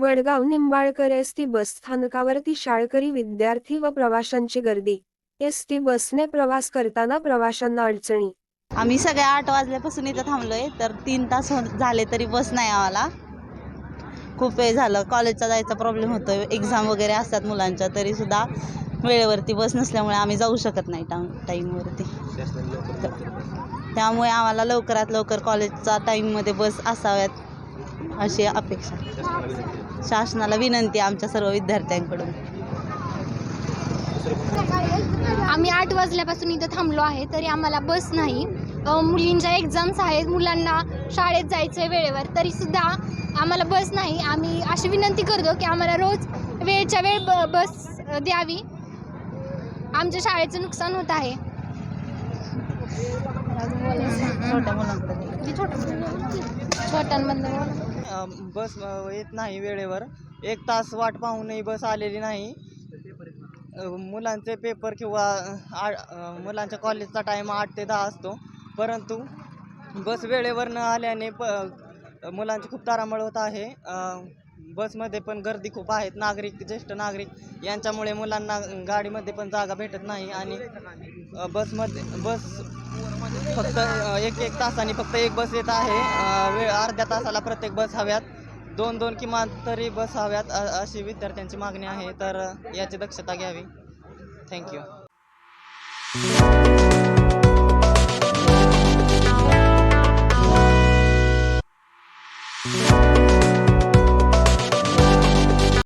Vadgaon Nimbalkar S T bus स्थानकावरती शाळकरी विद्यार्थी व प्रवाशांची गर्दी. एस टी बसने प्रवास करताना प्रवाशांना अडचणी. आम्ही सगळ्या आठ वाजल्यापासून इथं थांबलोय तर तीन तास हो- झाले तरी बस नाही आम्हाला. खूप वेळ झालं कॉलेजचा जायचा प्रॉब्लेम होतो एक्झाम वगैरे असतात मुलांच्या तरी सुद्धा वेळेवरती बस नसल्यामुळे आम्ही जाऊ शकत नाही टाइम टाईमवरती. त्यामुळे आम्हाला लवकरात लवकर कॉलेजचा टाईममध्ये बस असाव्यात. अशी अपेक्षा. शासनाला विनंती आमच्या सर्व विद्यार्थ्यांकडून. आम्ही आठ वाजल्यापासून इथं थांबलो आहे तरी आम्हाला बस नाही. मुलींच्या एक्झाम्स आहेत मुलांना शाळेत जायचं आहे वेळेवर तरीसुद्धा आम्हाला बस नाही. आम्ही अशी विनंती करतो की आम्हाला रोज वेळच्या वेळ ब बस द्यावी. आमच्या शाळेचं नुकसान होत आहे. बस येत नाही वेळेवर. एक तास वाट पाहूनही बस आलेली नाही. मुलांचे पेपर किंवा आ मुलांच्या कॉलेजचा टाईम आठ ते दहा असतो. परंतु बस वेळेवर न आल्याने प मुलांची खूप तारांबळ होत आहे. बसमध्ये पण गर्दी खूप आहेत. नागरिक ज्येष्ठ नागरिक यांच्यामुळे मुलांना गाडीमध्ये पण जागा भेटत नाही आणि बसमध्ये बस फक्त एक एक तासाने फक्त एक बस येत आहे. वेळ अर्ध्या तासाला प्रत्येक बस हव्यात. दोन दोन किमान तरी बस हव्यात अशी विद्यार्थ्यांची मागणी आहे. तर याची दक्षता घ्यावी. थँक्यू